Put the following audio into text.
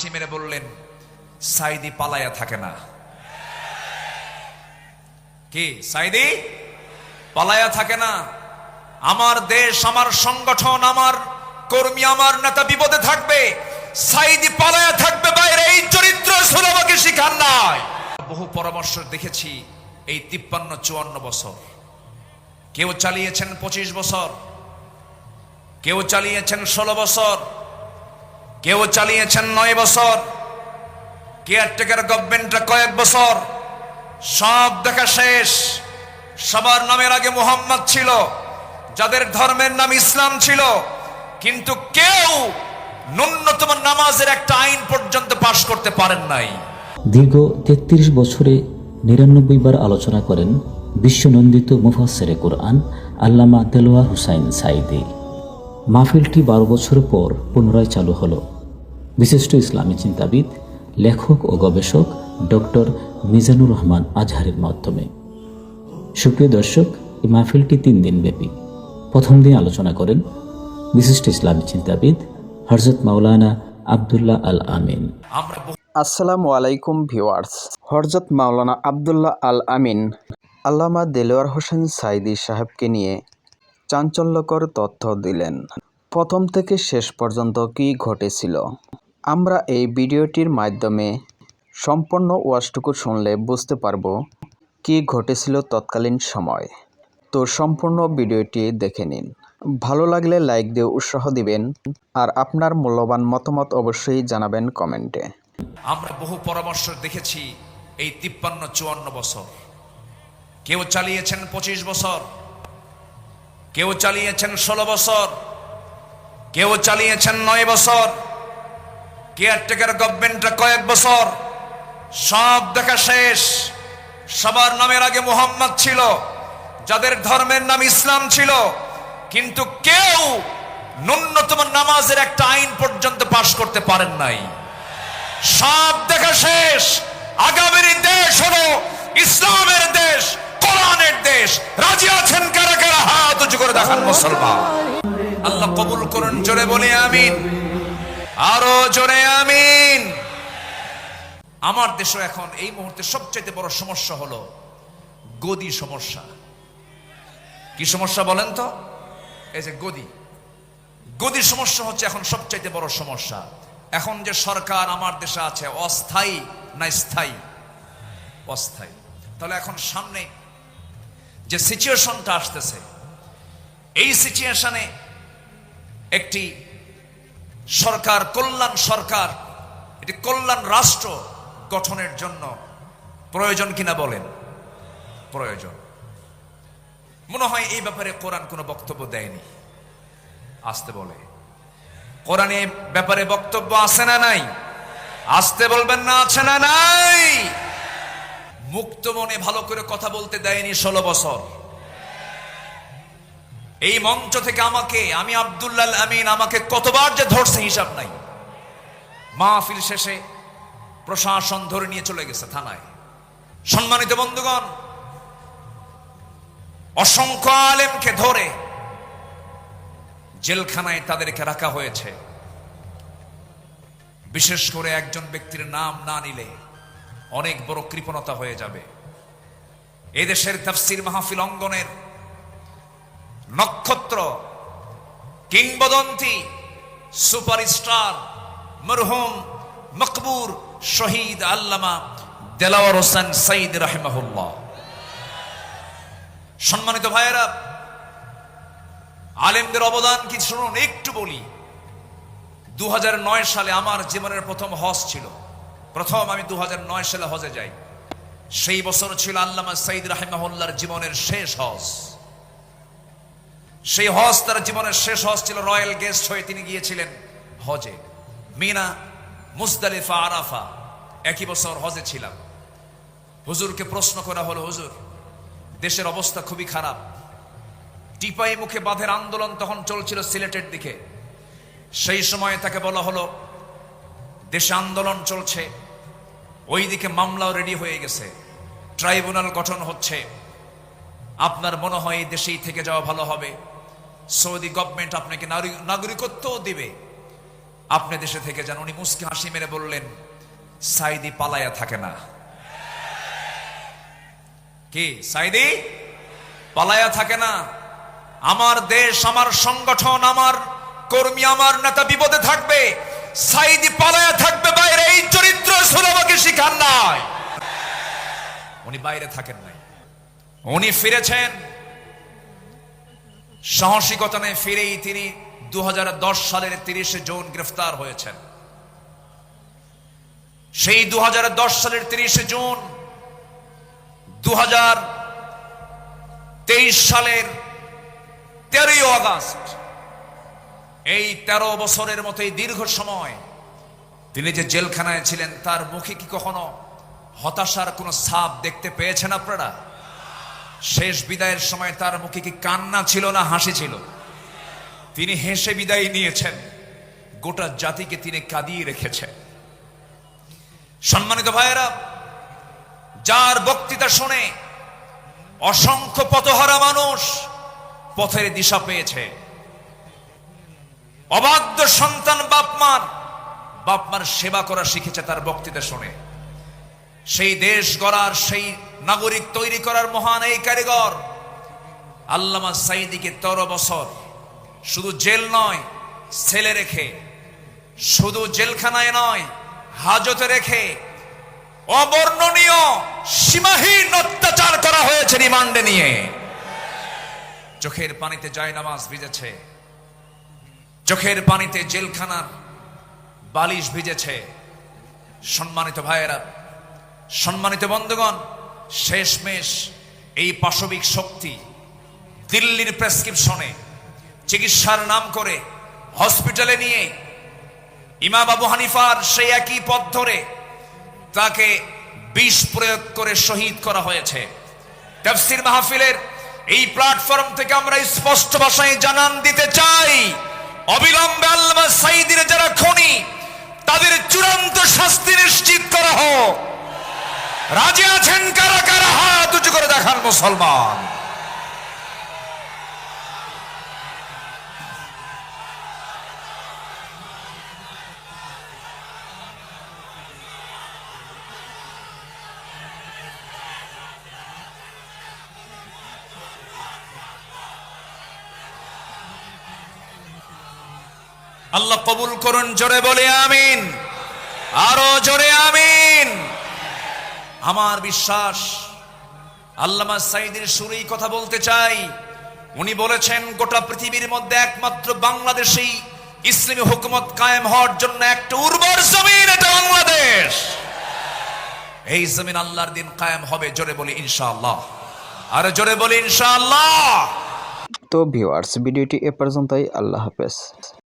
হাসি মেরে বললেন, সাইদি পালায়া থাকে না। কি, সাইদি? পালায়া থাকে না। আমার দেশ, আমার সংগঠন, আমার কর্মী, আমার নেতা বিপদে থাকবে। সাইদি পালায়া থাকবে বাইরে, এই চরিত্র আমাকে শিখান নাই। বহু পরামর্শ দেখেছি এই তিপ্পান্ন, চুয়ান্ন বছর। কেউ চালিয়েছেন পঁচিশ বছর, কেউ চালিয়েছেন ষোলো বছর কেউ চালিয়েছেন নয় বছর। কেয়ারটেকার গভর্নমেন্টটা কয়েক বছর। সব দেখা শেষ। সবার নামের আগে মোহাম্মদ ছিল। যাদের ধর্মের নাম ইসলাম ছিল। কিন্তু কেউ ন্যূনতম নামাজের একটা আইন পর্যন্ত পাশ করতে পারেন নাই। দীর্ঘ তেত্রিশ বছরে নিরানব্বই বার আলোচনা করেন বিশ্বনন্দিত মুফাসেরে কোরআন আল্লামা দেলোয়ার হুসাইন সাইদি মাহফিলটি বারো বছর পর পুনরায় চালু হলো। বিশিষ্ট ইসলামী চিন্তাবিদ, লেখক ও গবেষক ডক্টর মিজানুর রহমান আজহারের মাধ্যমে। সুপ্রিয় দর্শক, এই মাহফিলটি তিন দিন ব্যাপী। প্রথম দিন আলোচনা করেন বিশিষ্ট ইসলামী চিন্তাবিদ হরজত মাওলানা আবদুল্লাহ আল আমিন। আসসালামু আলাইকুম ভিউয়ার্স হরজত মাওলানা আবদুল্লাহ আল আমিন, আল্লামা দেলোয়ার হোসেন সাইদি সাহেবকে নিয়ে চাঞ্চল্যকর তথ্য দিলেন। প্রথম থেকে শেষ পর্যন্ত কী ঘটেছিল? আমরা এই ভিডিওটির মাধ্যমে সম্পূর্ণ ওয়াজটুকু শুনলে বুঝতে পারব কী ঘটেছিল তৎকালীন সময়। তো সম্পূর্ণ ভিডিওটি দেখে নিন। ভালো লাগলে লাইক দিয়ে উৎসাহ দিবেন আর আপনার মূল্যবান মতামত অবশ্যই জানাবেন কমেন্টে। আমরা বহু পরামর্শ দেখেছি এই তিপ্পান্ন চুয়ান্ন বছর। কেউ চালিয়েছেন পঁচিশ বছর। কেউ চালিয়েছেন ষোলো বছর, কেউ চালিয়েছেন নয় বছর কেয়ারটেকার গভর্নমেন্টটা কয়েক বছর, সব দেখা শেষ। সবার নামের আগে মোহাম্মদ ছিল, যাদের ধর্মের নাম ইসলাম ছিল, কিন্তু কেউ ন্যূনতম নামাজের একটা আইন পর্যন্ত পাশ করতে পারেন নাই। সব দেখা শেষ। আগামীর দেশ হলো ইসলামের দেশ, কোরআনের দেশ। রাজি কারা দেখান মুসলমান। আল্লাহ কবুল করুন, জোরে বলে আমিন। আরও জোরে আমিন। আমার দেশে এখন এই মুহূর্তে সবচাইতে বড় সমস্যা হলো গদি সমস্যা। কি সমস্যা বলেন তো? এই যে গদি। গদি সমস্যা হচ্ছে এখন সবচাইতে বড় সমস্যা। এখন যে সরকার আমার দেশে আছে, অস্থায়ী না স্থায়ী? অস্থায়ী। তাহলে এখন সামনে যে সিচুয়েশনটা আসতেছে এই সিচুয়েশনে একটি সরকার, কল্যাণ সরকার এটি কল্যাণ রাষ্ট্র গঠনের জন্য প্রয়োজন কিনা বলেন? প্রয়োজন। মনে হয় এই ব্যাপারে কোরআন কোনো বক্তব্য দেয়নি। আসতে বলে। কোরআনে ব্যাপারে বক্তব্য আছে না নাই? আসতে বলবেন না, আছে না নাই? মুক্ত মনে ভালো করে কথা বলতে দেয়নি ষোলো বছর। এই মঞ্চ থেকে আমাকে, আমি আব্দুল্লাহ আমিন, আমাকে কতবার যে ধরছে হিসাব নাই। মাহফিল শেষে প্রশাসন ধরে নিয়ে চলে গেছে থানায়। সম্মানিত বন্ধুগণ, অসংখ্য আলেমকে ধরে জেলখানায় তাদেরকে রাখা হয়েছে। বিশেষ করে একজন ব্যক্তির নাম না নিলে অনেক বড় কৃপণতা হয়ে যাবে। এদেশের তাফসির মাহফিল অঙ্গনের নক্ষত্র, কিংবদন্তি, সুপারস্টার, মরহুম, মকবুর, শহীদ আল্লামা দেলাওয়ার হোসেন সাইদ রাহেমাহুল্লাহ। সম্মানিত ভাইয়েরা, আলেমদের অবদান কি শুনুন, একটু বলি। দু হাজার নয় সালে আমার জীবনের প্রথম হজ ছিল। প্রথম আমি দু হাজার নয় সালে হজে যাই। সেই বছর ছিল আল্লামা সাইদ রাহিমাহুল্লার জীবনের শেষ হজ। সেই হজ তার জীবনের শেষ হজ ছিল রয়্যাল গেস্ট হয়ে তিনি গিয়েছিলেন হজে। মিনা, মুজদালিফা, আরাফা একই বছর হজে ছিলাম। হুজুরকে প্রশ্ন করা হলো, হুজুর, দেশের অবস্থা খুবই খারাপ। টিপাই মুখে বাঁধের আন্দোলন তখন চলছিল সিলেটের দিকে। সেই সময় তাকে বলা হলো, দেশে আন্দোলন চলছে, ওইদিকে মামলাও রেডি হয়ে গেছে। ট্রাইব্যুনাল গঠন হচ্ছে। আপনার মনে হয় এই দেশেই থেকে যাওয়া ভালো হবে? সৌদি গভর্নমেন্ট আপনাকে নাগরি- নাগরিকত্বও দিবে। আপনি দেশে থেকে যান। উনি মুসকে হাসি মেরে বললেন, সাইদি পালায়া থাকে না। কি, সাইদি? পালায়া থাকে না। আমার দেশ, আমার সংগঠন, আমার কর্মী, আমার নেতা বিপদে থাকবে। সাইদি পালায়া থাকবে বাইরে। এই চরিত্র আমাকে শিখান নাই। উনি বাইরে থাকেন নাই। উনি ফিরেছেন। সাহসিকতা নিয়ে ফিরেই তিনি দু হাজার দশ সালের তিরিশে জুন গ্রেফতার হয়েছেন। সেই দু হাজার দশ সালের তিরিশে জুন দু হাজার তেইশ সালের তেরোই আগস্ট, এই তেরো বছরের মতো দীর্ঘ সময় তিনি যে জেলখানায় ছিলেন, তার মুখে কি কখনো হতাশার কোনো ছাপ দেখতে পেয়েছেন আপনারা? শেষ বিদায়ের সময় তার মুখে কি কান্না ছিল না হাসি ছিল? তিনি হেসে বিদায় নিয়েছেন। গোটা জাতিকে তিনি কাঁদিয়ে রেখেছেন। সম্মানিত ভাইয়েরা, যার বক্তৃতা শুনে অসংখ্য পথহারা মানুষ পথের দিশা পেয়েছে। অবাধ্য সন্তান বাপমার বাপমার সেবা করা শিখেছে তার বক্তৃতা শুনে। সেই দেশ গড়ার, সেই নাগরিক তৈরি করার মহান এই কারিগর আল্লামা সাইদিকে তেরো বছর শুধু জেল নয় ছেলে রেখে, শুধু জেলখানায় নয়, হাজতে রেখে অবর্ণনীয়, সীমাহীন অত্যাচার করা হয়েছে রিমান্ডে নিয়ে। চোখের পানিতে যায় নামাজ ভিজেছে। চোখের পানিতে জেলখানার বালিশ ভিজেছে। সম্মানিত ভাইয়েরা সম্মানিত বন্ধুগণ, শেষমেশ এই পাশবিক শক্তি দিল্লির প্রেসক্রিপশনে চিকিৎসার নাম করে হসপিটালে নিয়ে ইমাম আবু হানিফার সেই একই পথ ধরে তাকে বিষ প্রয়োগ করে শহীদ করা হয়েছে। তাফসির মাহফিলের এই প্ল্যাটফর্ম থেকে আমরা স্পষ্ট ভাষায় জানান দিতে চাই, অবিলম্বে আল্লামা সাইদির যারা খনি, তাদের চূড়ান্ত শাস্তি নিশ্চিত করা হোক। রাজি আছেন কারা কারা? হাত উঁচু করে দেখান মুসলমান। আল্লাহ কবুল করুন, জোরে বলে আমিন। আরও জোরে আমিন। আমার বিশ্বাস, আল্লামা সাইদের সুরেই কথা বলতে চাই। উনি বলেছেন, গোটা পৃথিবীর মধ্যে একমাত্র বাংলাদেশেই ইসলামী হুকুমত কায়েম হওয়ার জন্য একটা উর্বর জমিন, এটা বাংলাদেশ। এই জমিন আল্লাহর দিন কায়েম হবে, জোরে বলি ইনশাআল্লাহ। আর জোরে বলি ইনশাআল্লাহ। তো ভিউয়ার্স ভিডিওটি এ পর্যন্তই, আল্লাহ হাফেজ।